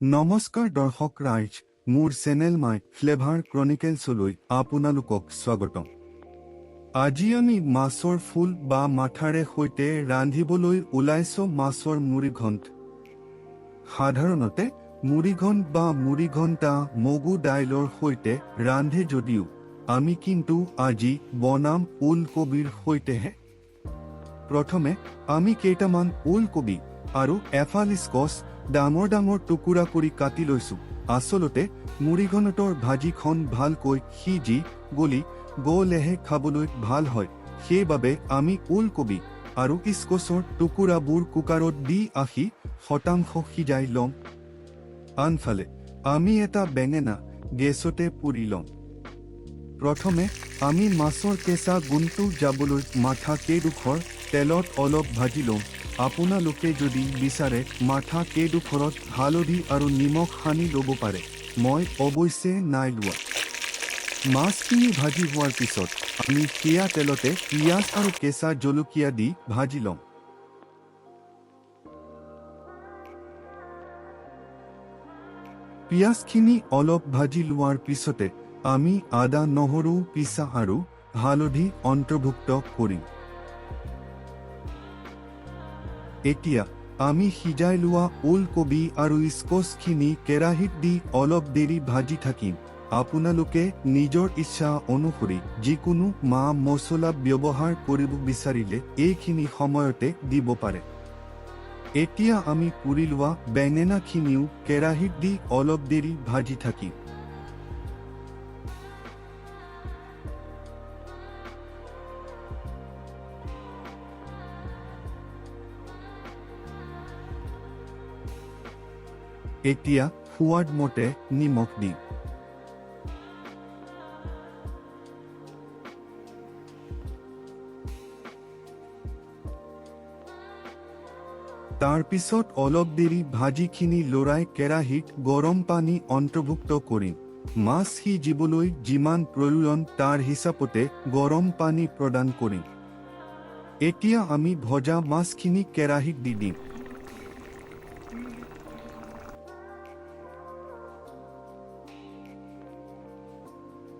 নমস্কাৰ দৰ্শক ৰাইজ, মোৰ চেনেল মাই ফ্লেভাৰ ক্ৰনিকেলছলৈ আপোনালোকক স্বাগতম। আজি আমি মাছৰ ফুল বা মাথাৰে সৈতে ৰান্ধিবলৈ ওলাইছো মাছৰ মুড়িঘণ্ট। সাধাৰণতে মুড়িঘণ্ট বা মুড়িঘণ্টা মগু দাইলৰ সৈতে ৰান্ধে যদিও, আমি কিন্তু আজি বনাম ওলকবিৰ সৈতেহে। প্ৰথমে আমি কেইটামান ওলকবি আৰু এফাল ডাঙৰ ডাঙৰ টুকুৰা কৰি কাটি লৈছো। আচলতে, মুড়িঘনটৰ ভাজিখন ভালকৈ সিজি গলি গলেহে খাবলৈ ভালো হয়। সেইবাবে আমি ওলকবি আৰু স্কচৰ টুকুৰাবোৰ কুকাৰত দি আহি শতাংশ সিজাই ল'ম। আনফালে, আমি এটা বেঙেনা গেছতে পুৰি ল'ম। প্ৰথমে, আমি মাছৰ কেঁচা গুণটো যাবলৈ মাথা কেইডোখৰ তেলত অলপ ভাজি ল'ম। আপোনালোকে যদি বিচাৰে, মাথা কেইডোখৰত হালধি আৰু নিমখ সানি ল'ব পাৰে, মই অৱশ্যে নাই লোৱা। মাছখিনি ভাজি হোৱাৰ পিছত, আমি সেয়া তেলতে পিঁয়াজ আৰু কেঁচা জলকীয়া দি ভাজি ল'ম পিঁয়াজখিনি অলপ ভাজি লোৱাৰ পিছতে, আমি আদা নহৰু, পিছা আৰু হালধি অন্তৰ্ভুক্ত কৰিম। এতিয়া আমি সিজাই লোৱা ওলকবি আৰু স্কচখিনি কেৰাহীত দি অলপ দেৰি ভাজি থাকিম। আপোনালোকে নিজৰ ইচ্ছা অনুসৰি যিকোনো মা মছলা ব্যৱহাৰ কৰিব বিচাৰিলে এইখিনি সময়তে দিব পাৰে। এতিয়া আমি পুৰি লোৱা বেঙেনাখিনিও কেৰাহীত দি অলপ দেৰি ভাজি থাকিম। এতিয়া সোৱাদ মতে নিমখ দিম তাৰপিছত অলপ দেৰি ভাজিখিনি লৰাই কেৰাহীত গৰম পানী অন্তৰ্ভুক্ত কৰিম। মাছ সিজিবলৈ যিমান প্ৰয়োজন তাৰ হিচাপতে গৰম পানী প্ৰদান কৰিম। এতিয়া আমি ভজা মাছখিনি কেৰাহীত দি দিম।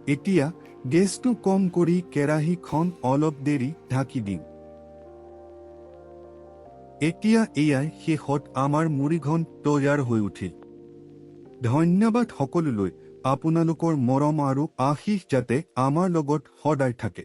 এতিয়া গেছটো কম কৰি কেৰাহীখন অলপ দেৰি ঢাকি দিম এতিয়া এয়াই শেষত আমাৰ মুড়িঘন তৈয়াৰ হৈ উঠিল ধন্যবাদ সকলোলৈ, আপোনালোকৰ মৰম আৰু আশীষ যাতে আমাৰ লগত সদায় থাকে।